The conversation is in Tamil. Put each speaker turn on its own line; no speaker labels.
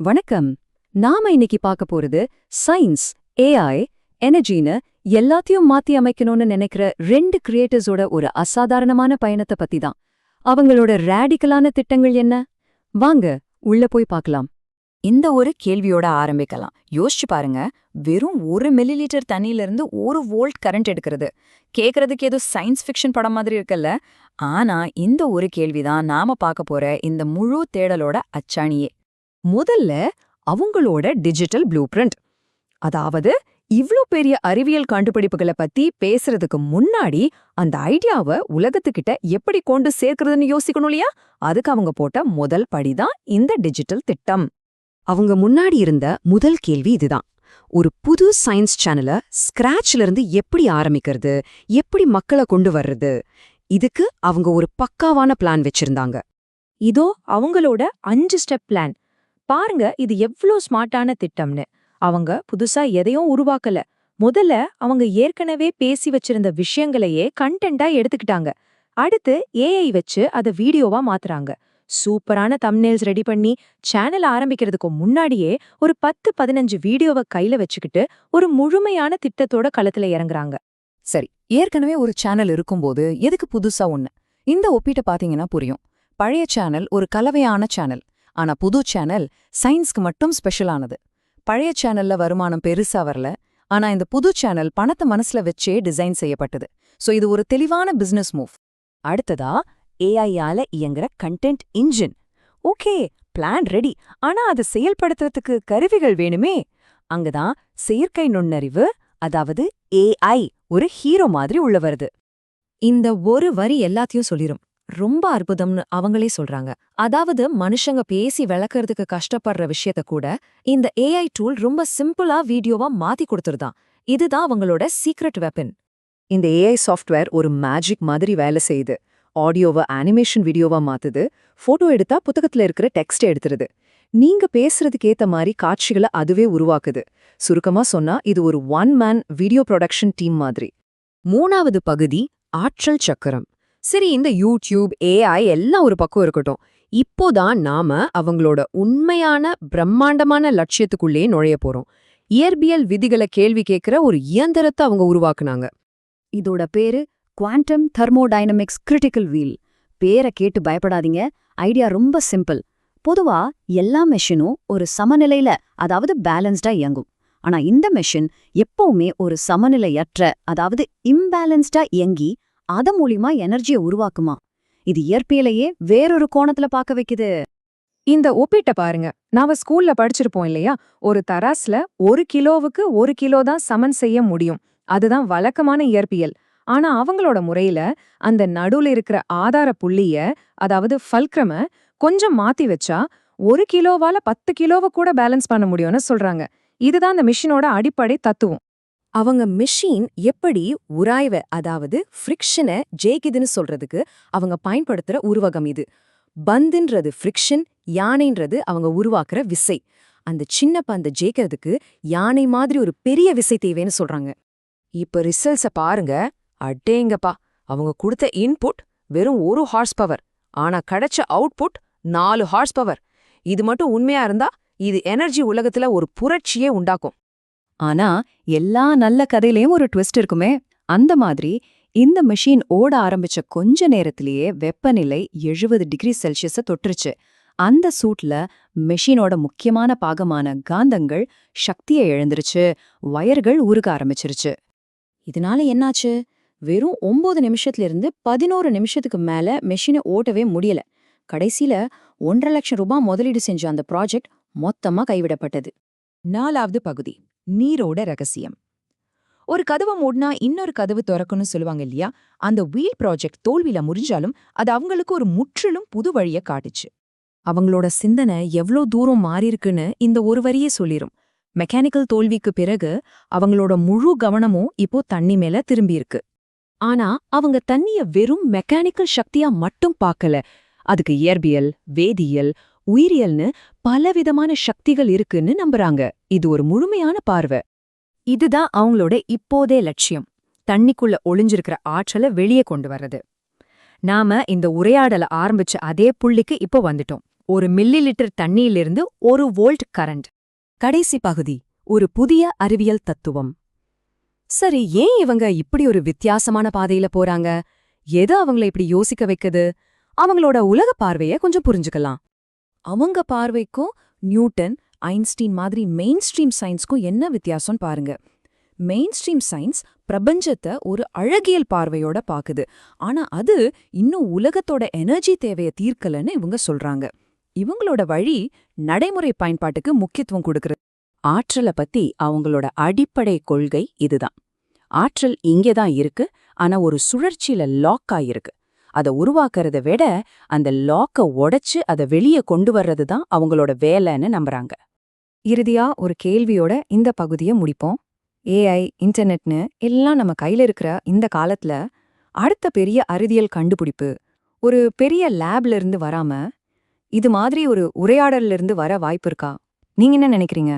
வணக்கம். நாம இன்னைக்கு பார்க்க போறது சயின்ஸ் ஏஐ எனர்ஜின்னு எல்லாத்தையும் மாத்தி அமைக்கணும்னு நினைக்கிற ரெண்டு கிரியேட்டர்ஸோட ஒரு அசாதாரணமான பயணத்தை பத்தி தான். அவங்களோட ரேடிக்கலான திட்டங்கள் என்ன? வாங்க உள்ள போய் பார்க்கலாம்.
இந்த ஒரு கேள்வியோட ஆரம்பிக்கலாம். யோசிச்சு பாருங்க வெறும் ஒரு மில்லி லிட்டர் இருந்து ஒரு வோல்ட் கரண்ட் எடுக்கிறது. கேட்கறதுக்கு ஏதோ சயின்ஸ் ஃபிக்ஷன் படம் மாதிரி இருக்குல்ல? ஆனா இந்த ஒரு கேள்விதான் நாம பார்க்க போற இந்த முழு தேடலோட அச்சாணியே.
முதல்ல அவங்களோட டிஜிட்டல் ப்ளூ பிரிண்ட் அதாவது இவ்ளோ பெரிய அறிவியல் கண்டுபிடிப்புகளை பத்தி பேசுறதுக்கு முன்னாடி அந்த ஐடியாவை உலகத்துக்கிட்ட எப்படி கொண்டு சேர்க்கறதுன்னு யோசிக்கணும் இல்லையா? அதுக்கு அவங்க போட்ட முதல் படிதான் இந்த டிஜிட்டல் திட்டம். அவங்க முன்னாடி இருந்த முதல் கேள்வி இதுதான். ஒரு புது சயின்ஸ் சேனலை ஸ்கிராச்ல இருந்து எப்படி ஆரம்பிக்கிறது? எப்படி மக்களை கொண்டு வர்றது? இதுக்கு அவங்க ஒரு பக்காவான பிளான் வச்சிருந்தாங்க.
இதோ அவங்களோட அஞ்சு ஸ்டெப் பிளான் பாருங்க இது எவ்ளோ ஸ்மார்ட்டான திட்டம்னு. அவங்க புதுசா எதையும் உருவாக்கல. முதல்ல அவங்க ஏற்கனவே பேசி வச்சிருந்த விஷயங்களையே கண்டென்ட்டா எடுத்துக்கிட்டாங்க. அடுத்து ஏஐ வச்சு அத வீடியோவா மாத்துறாங்க. சூப்பரான தம்னேல்ஸ் ரெடி பண்ணி சேனல் ஆரம்பிக்கிறதுக்கு முன்னாடியே ஒரு பத்து பதினஞ்சு வீடியோவை கையில வச்சுக்கிட்டு ஒரு முழுமையான திட்டத்தோட களத்துல இறங்குறாங்க.
சரி ஏற்கனவே ஒரு சேனல் இருக்கும்போது எதுக்கு புதுசா ஒண்ணு? இந்த ஒப்பீட்டை பாத்தீங்கன்னா புரியும். பழைய சேனல் ஒரு கலவையான சேனல் ஆனா புது சேனல் சயின்ஸ்க்கு மட்டும் ஸ்பெஷலானது பழைய சேனல்ல வருமானம் பெருசா வரல. ஆனா இந்த புது சேனல் பணத்தை மனசுல வச்சே டிசைன் செய்யப்பட்டது. சோ இது ஒரு தெளிவான பிசினஸ் மூவ்
அடுத்ததா ஏஐயால இயங்குற content engine okay plan ready ஆனா அதை செயல்படுத்துறதுக்கு கருவிகள் வேணுமே? அங்கதான் செயற்கை நுண்ணறிவு அதாவது ஏஐ ஒரு ஹீரோ மாதிரி உள்ள வருது.
இந்த ஒரு வரி எல்லாத்தையும் சொல்லிரும். ரொம்ப அற்புதம்னு அவங்களே சொல்றாங்க. அதாவது மனுஷங்க பேசி விளக்கறதுக்கு கஷ்டப்படுற விஷயத்த கூட இந்த ஏஐ டூல் ரொம்ப சிம்பிளா வீடியோவா மாத்தி கொடுத்துருதான். இதுதான் அவங்களோட சீக்ரெட் வெப்பன்
இந்த ஏஐ சாஃப்ட்வேர் ஒரு மேஜிக் மாதிரி வேலை செய்யுது. ஆடியோவை அனிமேஷன் வீடியோவா மாத்துது. போட்டோ எடுத்தா புத்தகத்துல இருக்கிற டெக்ஸ்ட் எடுத்துருது. நீங்க பேசுறதுக்கு ஏத்த மாதிரி காட்சிகளை அதுவே உருவாக்குது. சுருக்கமா சொன்னா இது ஒரு one man video production team மாதிரி. மூணாவது பகுதி ஆற்றல் சக்கரம். சரி இந்த யூடியூப் ஏஐ எல்லாம் ஒரு பக்கம் இருக்கட்டும். இப்போதான் நாம அவங்களோட உண்மையான பிரம்மாண்டமான லட்சியத்துக்குள்ளேயே நுழைய போறோம். இயற்பியல் விதிகளை கேள்வி கேட்கிற ஒரு இயந்திரத்தை அவங்க உருவாக்குனாங்க. இதோட பேரு குவாண்டம் தெர்மோடைனமிக்ஸ் கிரிட்டிக்கல் வீல். பேரை கேட்டு பயப்படாதீங்க. ஐடியா ரொம்ப சிம்பிள். பொதுவா எல்லா மெஷினும் ஒரு சமநிலையில அதாவது பேலன்ஸ்டா இயங்கும். ஆனா இந்த மெஷின் எப்பவுமே ஒரு சமநிலையற்ற அதாவது இம்பேலன்ஸ்டா இயங்கி அது மூலியமா எனர்ஜியை உருவாக்குமா? இது இயற்பியலையே வேறொரு கோணத்துல பார்க்க வைக்குது.
இந்த ஒப்பீட்டை பாருங்க. நாம ஸ்கூல்ல படிச்சிருப்போம் இல்லையா? ஒரு தராஸ்ல ஒரு கிலோவுக்கு ஒரு கிலோ தான் சமன் செய்ய முடியும். அதுதான் வழக்கமான இயற்பியல். ஆனா அவங்களோட முறையில அந்த நடுவுல இருக்கிற ஆதார புள்ளிய அதாவது ஃபல்க்ரம கொஞ்சம் மாத்தி வச்சா ஒரு கிலோவால பத்து கிலோவை கூட பேலன்ஸ் பண்ண முடியும்னு சொல்றாங்க. இதுதான் அந்த மிஷினோட அடிப்படை தத்துவம்.
அவங்க மிஷின் எப்படி உராய்வ அதாவது ஃப்ரிக்ஷனை ஜெயிக்குதுன்னு சொல்றதுக்கு அவங்க பயன்படுத்துற உருவகம் இது. பந்துன்றது ஃப்ரிக்ஷன் யானைன்றது அவங்க உருவாக்குற விசை. அந்த சின்ன பந்தை ஜெயிக்கிறதுக்கு யானை மாதிரி ஒரு பெரிய விசை தேவைன்னு சொல்றாங்க. இப்ப ரிசல்ட்ஸ பாருங்க. அட்டேங்கப்பா அவங்க கொடுத்த இன்புட் வெறும் ஒரு ஹார்ஸ் பவர் ஆனா கிடைச்ச அவுட்புட் நாலு ஹார்ஸ் பவர் இது மட்டும் உண்மையா இருந்தா இது எனர்ஜி உலகத்துல ஒரு புரட்சியே உண்டாக்கும். ஆனா எல்லா நல்ல கதையிலயும் ஒரு ட்விஸ்ட் இருக்குமே. அந்த மாதிரி இந்த மெஷின் ஓட ஆரம்பிச்ச கொஞ்ச நேரத்திலேயே வெப்பநிலை எழுபது டிகிரி செல்சியஸ தொட்டுருச்சு. அந்த சூட்ல மெஷினோட முக்கியமான பாகமான காந்தங்கள் சக்தியை இழந்துருச்சு. வயர்கள் உருக ஆரம்பிச்சிருச்சு. இதனால என்னாச்சு? வெறும் ஒன்பது நிமிஷத்துல இருந்து பதினோரு நிமிஷத்துக்கு மேல மெஷினை ஓட்டவே முடியல. கடைசியில ஒன்றரை லட்சம் ரூபாய் முதலீடு செஞ்ச அந்த ப்ராஜெக்ட் மொத்தமா கைவிடப்பட்டது. நாலாவது பகுதி. நீரோட ரகசியம். ஒரு கதவை மூடினா இன்னொரு கதவு திறக்கும்னு சொல்லுவாங்க இல்லையா? அந்த வீல் ப்ராஜெக்ட் தோல்வியில முறிஞ்சாலும் அது அவங்களுக்கு ஒரு முற்றிலும் புது வழிய காட்டுச்சு. அவங்களோட சிந்தனை எவ்ளோ தூரம் மாறியிருக்குன்னு இந்த ஒரு வரியே சொல்லிரும். மெக்கானிக்கல் தோல்விக்கு பிறகு அவங்களோட முழு கவனமும் இப்போ தண்ணி மேல திரும்பியிருக்கு. ஆனா அவங்க தண்ணிய வெறும் மெக்கானிக்கல் சக்தியா மட்டும் பார்க்கல. அதுக்கு இயற்பியல் வேதியியல் உயிரியல்னு பலவிதமான சக்திகள் இருக்குன்னு நம்புறாங்க. இது ஒரு முழுமையான பார்வை. இதுதான் அவங்களோட இப்போதே லட்சியம். தண்ணிக்குள்ள ஒளிஞ்சிருக்கிற ஆற்றலை வெளியே கொண்டு வர்றது. நாம இந்த உரையாடல ஆரம்பிச்ச அதே புள்ளிக்கு இப்போ வந்துட்டோம்.
ஒரு மில்லி லிட்டர் தண்ணியிலிருந்து ஒரு வோல்ட் கரண்ட்.
கடைசி பகுதி ஒரு புதிய அறிவியல் தத்துவம். சரி ஏன் இவங்க இப்படி ஒரு வித்தியாசமான பாதையில போறாங்க? எது அவங்கள இப்படி யோசிக்க வைக்குது? அவங்களோட உலக பார்வைய கொஞ்சம் புரிஞ்சுக்கலாம். அவங்க பார்வைக்கும் நியூட்டன் ஐன்ஸ்டீன் மாதிரி மெயின் ஸ்ட்ரீம் சயின்ஸ்க்கும் என்ன வித்தியாசம்னு பாருங்க. மெயின் ஸ்ட்ரீம் சயின்ஸ் பிரபஞ்சத்தை ஒரு அழகியல் பார்வையோட பாக்குது. ஆனா அது இன்னும் உலகத்தோட எனர்ஜி தேவைய தீர்க்கலன்னு இவங்க சொல்றாங்க. இவங்களோட வழி நடைமுறை பயன்பாட்டுக்கு முக்கியத்துவம் கொடுக்கறது. ஆற்றலை பத்தி அவங்களோட அடிப்படை கொள்கை இதுதான். ஆற்றல் இங்கே தான் இருக்கு ஆனா ஒரு சுழற்சியில லாக் ஆயிருக்கு. அதை உருவாக்குறத விட அந்த லாக்க உடைச்சு அதை வெளியே கொண்டு வர்றது தான் அவங்களோட வேலைன்னு நம்புறாங்க. இறுதியா ஒரு கேள்வியோட இந்த பகுதியை முடிப்போம். ஏஐ இன்டர்நெட்னு எல்லாம் நம்ம கையில இருக்கிற இந்த காலத்துல அடுத்த பெரிய அறிவியல் கண்டுபிடிப்பு ஒரு பெரிய லேப்ல இருந்து வராம இது மாதிரி ஒரு உரையாடல்ல இருந்து வர வாய்ப்பு இருக்கா? நீங்க என்ன நினைக்கிறீங்க?